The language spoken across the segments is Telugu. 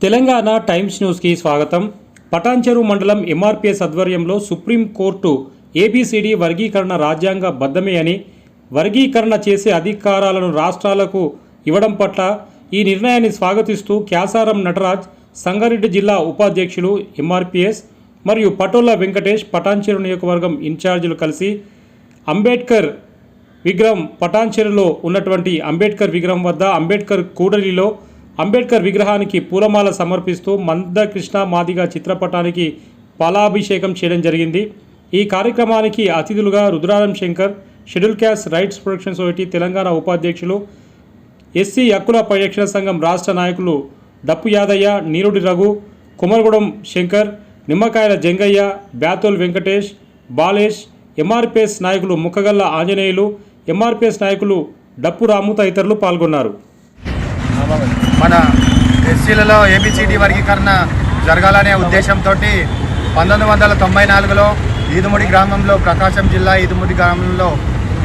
తెలంగాణ టైమ్స్ న్యూస్కి స్వాగతం. పటాన్చెరు మండలం ఎంఆర్పిఎస్ ఆధ్వర్యంలో సుప్రీంకోర్టు ఏబిసిడి వర్గీకరణ రాజ్యాంగ బద్దమే అని వర్గీకరణ చేసే అధికారాలను రాష్ట్రాలకు ఇవ్వడం పట్ల ఈ నిర్ణయాన్ని స్వాగతిస్తూ క్యాసారం నటరాజ్ సంగారెడ్డి జిల్లా ఉపాధ్యక్షులు ఎంఆర్పిఎస్ మరియు పటోలా వెంకటేష్ పటాన్చెరు నియోజకవర్గం ఇన్ఛార్జీలు కలిసి అంబేద్కర్ విగ్రహం పటాన్చెరులో ఉన్నటువంటి అంబేద్కర్ విగ్రహం వద్ద అంబేద్కర్ కూడలిలో అంబేద్కర్ విగ్రహానికి పూలమాల సమర్పిస్తూ మందకృష్ణ మాదిగ చిత్రపటానికి పాలాభిషేకం చేయడం జరిగింది. ఈ కార్యక్రమానికి అతిథులుగా Rudraram Shankar schedule caste rights protection society Telangana ఉపాధ్యక్షులు ఎస్సీ హక్కుల పరిరక్షణ సంఘం రాష్ట్ర నాయకులు డప్పు యాదయ్య నీరుడి రఘు కుమరగూడెం శంకర్ నిమ్మకాయల జంగయ్య బ్యాతోల్ వెంకటేష్ బాలేష్ ఎంఆర్పిఎస్ నాయకులు ముక్కగల్ల ఆంజనేయులు ఎంఆర్పిఎస్ నాయకులు డప్పు రాము తదితరులు పాల్గొన్నారు. మన ఎస్సీలలో ఏబిసిడి వర్గీకరణ జరగాలనే ఉద్దేశంతో పంతొమ్మిది వందల తొంభై నాలుగులో ఈదుముడి గ్రామంలో ప్రకాశం జిల్లా ఈదుముడి గ్రామంలో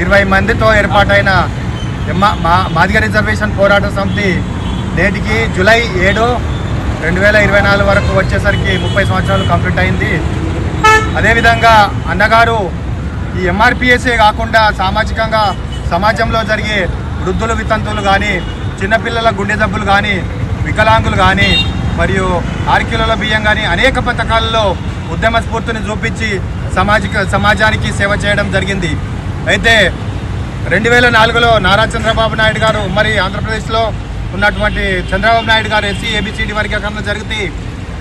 ఇరవై మందితో ఏర్పాటైన మా మాదిగ రిజర్వేషన్ పోరాట సమితి నేటికి జూలై ఏడు రెండు వేల ఇరవై నాలుగు వరకు వచ్చేసరికి ముప్పై సంవత్సరాలు కంప్లీట్ అయింది. అదేవిధంగా అన్నగారు ఈ ఎంఆర్పిఎస్ఏ కాకుండా సామాజికంగా సమాజంలో జరిగే వృద్ధులు వితంతులు కానీ చిన్నపిల్లల గుండె జబ్బులు కానీ వికలాంగులు కానీ మరియు ఆరు కిలోల బియ్యం కానీ అనేక పథకాలలో ఉద్యమ స్ఫూర్తిని చూపించి సామాజిక సమాజానికి సేవ చేయడం జరిగింది. అయితే రెండు వేల నాలుగులో నారా చంద్రబాబు నాయుడు గారు మరి ఆంధ్రప్రదేశ్లో ఉన్నటువంటి చంద్రబాబు నాయుడు గారు ఎస్సీ ఏబిసిడి వర్గీకరణ జరిగితే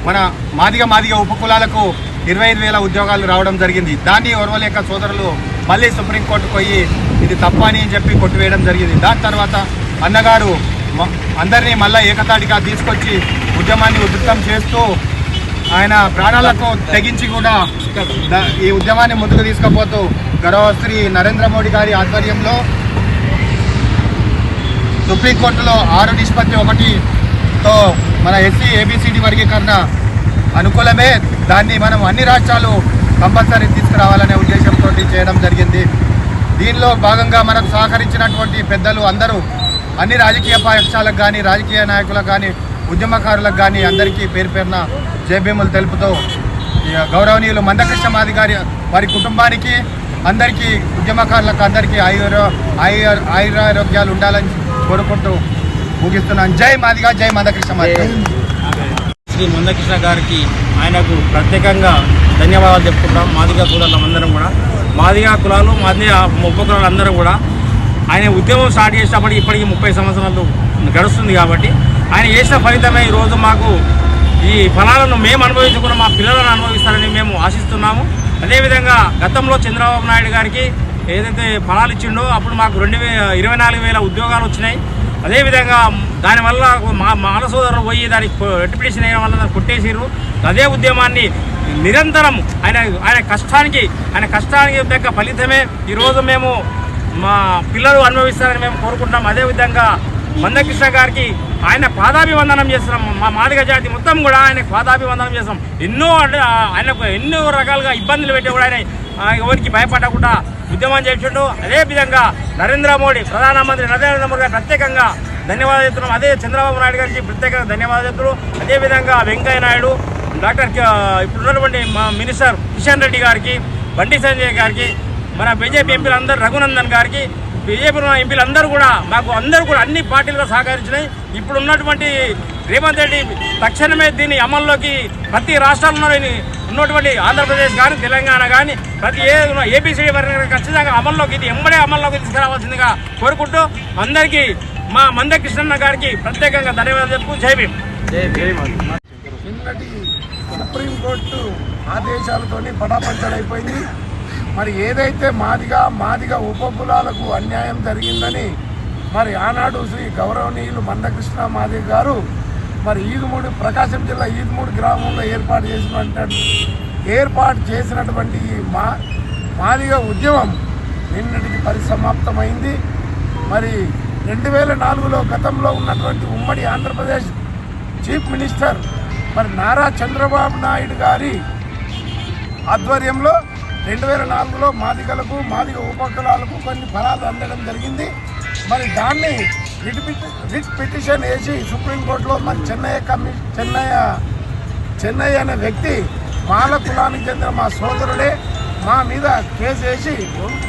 మన మాదిగ మాదిగ ఉపకులాలకు ఇరవై ఐదు వేల ఉద్యోగాలు రావడం జరిగింది. దాన్ని ఓర్వలేక సోదరులు మళ్ళీ సుప్రీంకోర్టుకు పోయి ఇది తప్ప అని చెప్పి కొట్టివేయడం జరిగింది. దాని తర్వాత అన్నగారు అందరినీ మళ్ళా ఏకతాటిగా తీసుకొచ్చి ఉద్యమాన్ని ఉధృతం చేస్తూ ఆయన ప్రాణాలకు తెగించి కూడా ఈ ఉద్యమాన్ని ముందుకు తీసుకుపోతూ గౌరవ శ్రీ నరేంద్ర మోడీ గారి ఆధ్వర్యంలో సుప్రీంకోర్టులో ఆరు నిష్పత్తి ఒకటితో మన ఎస్సీ ఏబిసిడి వర్గీకరణ అనుకూలమే. దాన్ని మనం అన్ని రాష్ట్రాలు కంపల్సరీ తీసుకురావాలనే ఉద్దేశంతో చేయడం జరిగింది. దీనిలో భాగంగా మనకు సహకరించినటువంటి పెద్దలు అందరూ అన్ని రాజకీయ పక్షాలకు కానీ రాజకీయ నాయకులకు కానీ ఉద్యమకారులకు కానీ అందరికీ పేరు పేరున జయభీములు తెలుపుతూ గౌరవనీయులు మందకృష్ణ మాదిగారి వారి కుటుంబానికి అందరికీ ఉద్యమకారులకు అందరికీ ఆయుర ఆయుర ఆయురారోగ్యాలు ఉండాలని కోరుకుంటూ ముగిస్తున్నాను. జై మాదిగా జై మందకృష్ణ మాదిగా శ్రీ మందకృష్ణ గారికి ఆయనకు ప్రత్యేకంగా ధన్యవాదాలు చెప్పుకుంటాం మాదిగా కులాలందరం కూడా. మాదిగా కులాలు మాదిగా ఉప కులాలు అందరూ కూడా ఆయన ఉద్యమం స్టార్ట్ చేసినప్పటికి ఇప్పటికి ముప్పై సంవత్సరాలు గడుస్తుంది కాబట్టి ఆయన చేసిన ఫలితమే ఈరోజు మాకు ఈ ఫలాలను మేము అనుభవించుకున్న మా పిల్లలను అనుభవిస్తారని మేము ఆశిస్తున్నాము. అదేవిధంగా గతంలో చంద్రబాబు నాయుడు గారికి ఏదైతే ఫలాలు ఇచ్చిండో అప్పుడు మాకు రెండు వే ఇరవై నాలుగు వేల ఉద్యోగాలు వచ్చినాయి. అదేవిధంగా దానివల్ల మా మాల సోదరులు పోయి దానికి రెట్రిపిటేషన్ అయ్యే వల్ల దాన్ని కొట్టేసిర్రు. అదే ఉద్యమాన్ని నిరంతరం ఆయన ఆయన కష్టానికి ఆయన కష్టానికి తగ్గ ఫలితమే ఈరోజు మేము మా పిల్లలు అనుభవిస్తారని మేము కోరుకుంటున్నాం. అదేవిధంగా మందకృష్ణ గారికి ఆయన పాదాభివందనం చేస్తున్నాం. మా మాదిగ జాతి మొత్తం కూడా ఆయన పాదాభివందనం చేస్తాం ఎన్నో ఆయనకు ఎన్నో రకాలుగా ఇబ్బందులు పెట్టే కూడా ఆయన ఎవరికి భయపడకుండా ఉద్యమం చేసిండు అదే విధంగా నరేంద్ర మోడీ ప్రధానమంత్రి నరేంద్ర మోడీ గారు ప్రత్యేకంగా ధన్యవాదాలు చెప్తున్నాం. అదే చంద్రబాబు నాయుడు గారికి ప్రత్యేకంగా ధన్యవాదాలు చెప్తున్నాం. అదేవిధంగా వెంకయ్య నాయుడు డాక్టర్ ఇప్పుడు ఉన్నటువంటి మా మినిస్టర్ కిషన్ రెడ్డి గారికి బండి సంజయ్ గారికి మన బీజేపీ ఎంపీలు అందరూ రఘునందన్ గారికి బీజేపీ ఎంపీలు అందరూ కూడా మాకు అందరూ కూడా అన్ని పార్టీలుగా సహకరించినాయి. ఇప్పుడు ఉన్నటువంటి రేవంత్ రెడ్డి తక్షణమే దీన్ని అమల్లోకి ప్రతి రాష్ట్రాల్లో ఉన్నటువంటి ఆంధ్రప్రదేశ్ కానీ తెలంగాణ కానీ ప్రతి ఏ ఏపీసీ ఖచ్చితంగా అమల్లోకి ఇది ఎంబడే అమల్లోకి తీసుకురావాల్సిందిగా కోరుకుంటూ అందరికీ మా మందకృష్ణన్న గారికి ప్రత్యేకంగా ధన్యవాదాలు చెప్పుకు జై భీమ్. నిన్నటి సుప్రీంకోర్టు ఆదేశాలతోని పటాపంచలైపోయింది మరి ఏదైతే మాదిగా మాదిగా ఉపకులాలకు అన్యాయం జరిగిందని మరి ఆనాడు శ్రీ గౌరవనీయులు మందకృష్ణ మాదిగ గారు మరి ఈదుమూడి ప్రకాశం జిల్లా ఈదుమూడి గ్రామంలో ఏర్పాటు చేసినటువంటి ఏర్పాటు చేసినటువంటి ఈ మా మాదిగ ఉద్యమం నిన్నటికి పరిసమాప్తమైంది. మరి రెండు వేల నాలుగులో గతంలో ఉన్నటువంటి ఉమ్మడి ఆంధ్రప్రదేశ్ చీఫ్ మినిస్టర్ మరి నారా చంద్రబాబు నాయుడు గారి ఆధ్వర్యంలో రెండు వేల నాలుగులో మాదిగలకు మాదిగ ఉపకులాలకు కొన్ని ఫలాలు అందడం జరిగింది. మరి దాన్ని రిట్ రిట్ పిటిషన్ వేసి సుప్రీంకోర్టులో మరి చెన్నయ్య కమి చెన్నయ్య చెన్నయ్య అనే వ్యక్తి మాల కులానికి చెందిన మా సోదరుడే మా మీద కేసు వేసి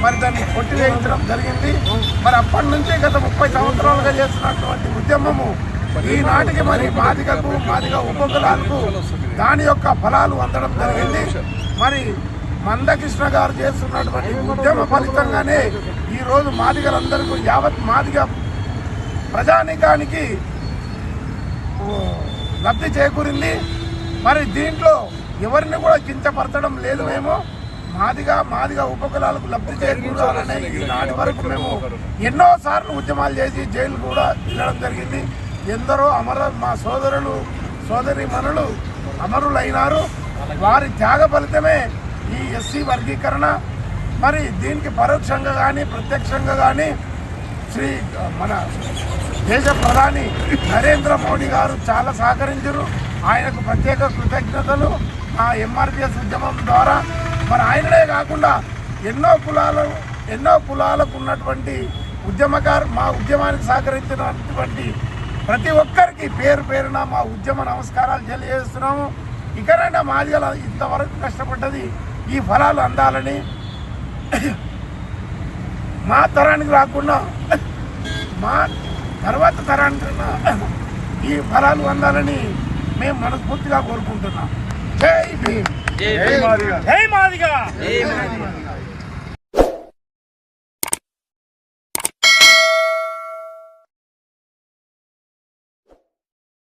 మరి దాన్ని కొట్టివేయించడం జరిగింది. మరి అప్పటి నుంచే గత ముప్పై సంవత్సరాలుగా చేస్తున్నటువంటి ఉద్యమము ఈనాటికి మరి మాదిగకు మాదిగ ఉపకులాలకు దాని యొక్క ఫలాలు అందడం జరిగింది. మరి మందకృష్ణ గారు చేస్తున్నటువంటి ఉద్యమ ఫలితంగానే ఈరోజు మాదిగలందరికీ యావత్ మాదిగ ప్రజానికానికి లబ్ధి చేకూరింది. మరి దీంట్లో ఎవరిని కూడా కించపరచడం లేదు మేము. మాదిగా మాదిగా ఉపకులాలకు లబ్ధి చేకూరాలనే ఈనాటి వరకు మేము ఎన్నోసార్లు ఉద్యమాలు చేసి జైలు కూడా వెళ్ళడం జరిగింది. ఎందరో అమర మా సోదరులు సోదరి మనులు అమరులైనారు. వారి త్యాగ ఫలితమే ఈ ఎస్సీ వర్గీకరణ మరి దీనికి పరోక్షంగా కానీ ప్రత్యక్షంగా కానీ శ్రీ మన దేశ ప్రధాని నరేంద్ర మోడీ గారు చాలా సహకరించారు. ఆయనకు ప్రత్యేక కృతజ్ఞతలు. ఆ ఎంఆర్పిఎస్ ఉద్యమం ద్వారా మరి ఆయననే కాకుండా ఎన్నో కులాలు ఎన్నో కులాలకు ఉన్నటువంటి ఉద్యమకారు మా ఉద్యమానికి సహకరించినటువంటి ప్రతి ఒక్కరికి పేరు పేరున మా ఉద్యమ నమస్కారాలు తెలియజేస్తున్నాము. ఇకనైనా మాదిగల ఇంతవరకు కష్టపడ్డది ఈ ఫలాలు అందాలని మా తరానికి రాకుండా మా తర్వాత తరానికన్నా ఈ ఫలాలు అందాలని మేము మనస్ఫూర్తిగా కోరుకుంటున్నాం. జై భీమ్. జై మాదిగా.